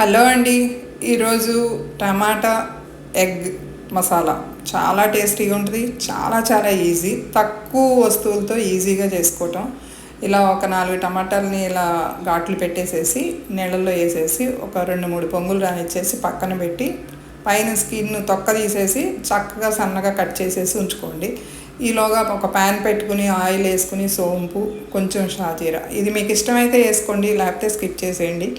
Hello అండి. ఈరోజు tomato egg masala. చాలా టేస్టీగా ఉంటుంది. చాలా చాలా ఈజీ. తక్కువ వస్తువులతో ఈజీగా చేసుకోవటం. ఇలా ఒక నాలుగు టమాటాలని ఇలా ఘాట్లు పెట్టేసేసి నీళ్ళల్లో వేసేసి ఒక రెండు మూడు పొంగులు రానిచ్చేసి పక్కన పెట్టి పైన స్కిన్ తొక్క తీసేసి చక్కగా సన్నగా కట్ చేసేసి ఉంచుకోండి. ఈలోగా ఒక ప్యాన్ పెట్టుకుని ఆయిల్ వేసుకుని సోంపు కొంచెం షాజీరా. ఇది మీకు ఇష్టమైతే వేసుకోండి లేకపోతే స్కిప్ చేసేయండి.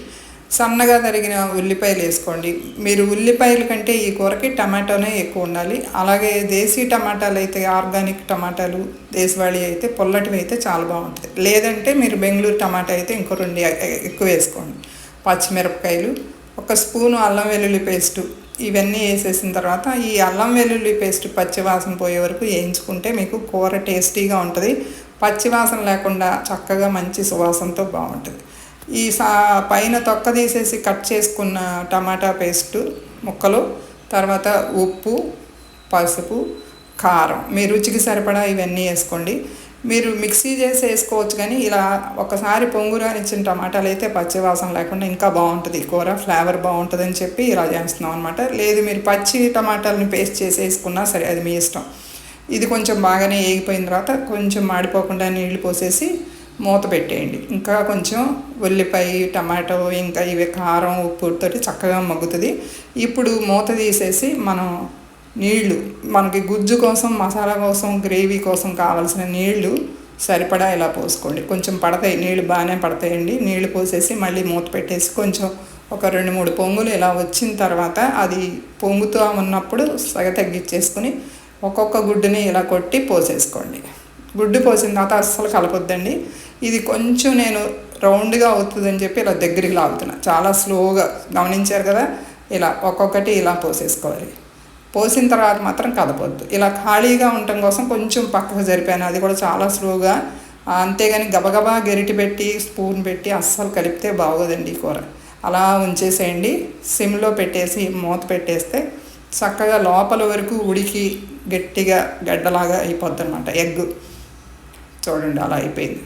సన్నగా తరిగిన ఉల్లిపాయలు వేసుకోండి. మీరు ఉల్లిపాయల కంటే ఈ కూరకి టమాటోనే ఎక్కువ ఉండాలి. అలాగే దేశీ టమాటాలు అయితే ఆర్గానిక్ టమాటాలు దేశవాళీ అయితే పొల్లటివి అయితే చాలా బాగుంటుంది లేదంటే మీరు బెంగళూరు టమాటా అయితే ఇంకో రెండు ఎక్కువ వేసుకోండి. పచ్చిమిరపకాయలు ఒక స్పూను అల్లం వెల్లుల్లి పేస్టు ఇవన్నీ వేసేసిన తర్వాత ఈ అల్లం వెల్లుల్లి పేస్ట్ పచ్చివాసన పోయే వరకు వేయించుకుంటే మీకు కూర టేస్టీగా ఉంటుంది. పచ్చివాసన లేకుండా చక్కగా మంచి సువాసనతో బాగుంటుంది. ఈ సా పైన తొక్క తీసేసి కట్ చేసుకున్న టమాటా పేస్టు ముక్కలు తర్వాత ఉప్పు పసుపు కారం. మీ రుచికి సరిపడా ఇవన్నీ వేసుకోండి. మీరు మిక్సీ చేసి వేసుకోవచ్చు కానీ ఇలా ఒకసారి పొంగురానిచ్చిన టమాటాలు అయితే పచ్చివాసన లేకుండా ఇంకా బాగుంటుంది. కూర ఫ్లేవర్ బాగుంటుందని చెప్పి ఇలా చేస్తున్నాం అనమాట లేదు మీరు పచ్చి టమాటాలని పేస్ట్ చేసి వేసుకున్నా సరే అది మీ ఇష్టం. ఇది కొంచెం బాగానే వేగిపోయిన తర్వాత కొంచెం మాడిపోకుండా నీళ్ళు పోసేసి మూత పెట్టేయండి. ఇంకా కొంచెం ఉల్లిపాయ టమాటో ఇంకా ఇవి కారం ఉప్పుతోటి చక్కగా మగ్గుతుంది. ఇప్పుడు మూత తీసేసి మనం నీళ్ళు మనకి గుజ్జు కోసం మసాలా కోసం గ్రేవీ కోసం కావాల్సిన నీళ్ళు సరిపడా ఇలా పోసుకోండి. కొంచెం పడతాయి నీళ్ళు బాగానే పడతాయండి. నీళ్ళు పోసేసి మళ్ళీ మూత పెట్టేసి కొంచెం ఒక రెండు మూడు పొంగులు ఇలా వచ్చిన తర్వాత అది పొంగుతూ ఉన్నప్పుడు సగ తగ్గించేసుకుని ఒక్కొక్క గుడ్డుని ఇలా కొట్టి పోసేసుకోండి. గుడ్డు పోసిన తర్వాత అస్సలు కలపొద్దండి. ఇది కొంచెం నేను రౌండ్గా అవుతుందని చెప్పి ఇలా దగ్గరికి లాగుతున్నా. చాలా స్లోగా గమనించారు కదా? ఇలా ఒక్కొక్కటి ఇలా పోసేసుకోవాలి. పోసిన తర్వాత మాత్రం కదపొద్దు ఇలా ఖాళీగా ఉండటం కోసం కొంచెం పక్కకు జరిపాను. అది కూడా చాలా స్లోగా. అంతేగాని గబగబా గెరిటి పెట్టి స్పూన్ పెట్టి అస్సలు కలిపితే బాగోదండి కూర. అలా ఉంచేసేయండి. సిమ్లో పెట్టేసి మూత పెట్టేస్తే చక్కగా లోపల వరకు ఉడికి గట్టిగా గడ్డలాగా అయిపోద్ది అనమాట ఎగ్. చూడండి అలా అయిపోయింది.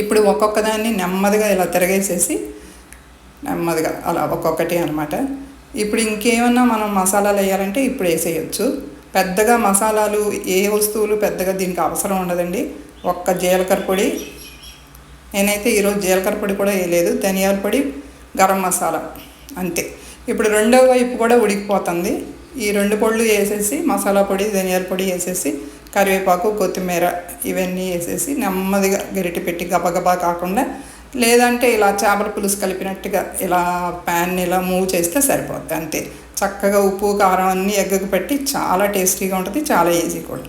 ఇప్పుడు ఒక్కొక్కదాన్ని నెమ్మదిగా ఇలా తిరగేసేసి నెమ్మదిగా అలా ఒక్కొక్కటి అనమాట ఇప్పుడు ఇంకేమన్నా మనం మసాలాలు వేయాలంటే ఇప్పుడు వేసేయచ్చు. పెద్దగా మసాలాలు ఏ వస్తువులు పెద్దగా దీనికి అవసరం ఉండదండి. ఒక్క జీలకర్ర పొడి. నేనైతే ఈరోజు జీలకర్ర పొడి కూడా వేయలేదు. ధనియాల పొడి గరం మసాలా అంతే. ఇప్పుడు రెండో వైపు కూడా ఉడికిపోతుంది. ఈ రెండు పొడులు వేసేసి మసాలా పొడి ధనియాల పొడి వేసేసి కరివేపాకు కొత్తిమీర ఇవన్నీ వేసేసి నెమ్మదిగా గరిటె పెట్టి గబగబా కాకుండా లేదంటే ఇలా చేపల పులుసు కలిపినట్టుగా ఇలా ప్యాన్ ఇలా మూవ్ చేస్తే సరిపోద్ది అంతే. చక్కగా ఉప్పు కారం అన్నీ ఎగ్గకు పెట్టి చాలా టేస్టీగా ఉంటుంది చాలా ఈజీ కూడా.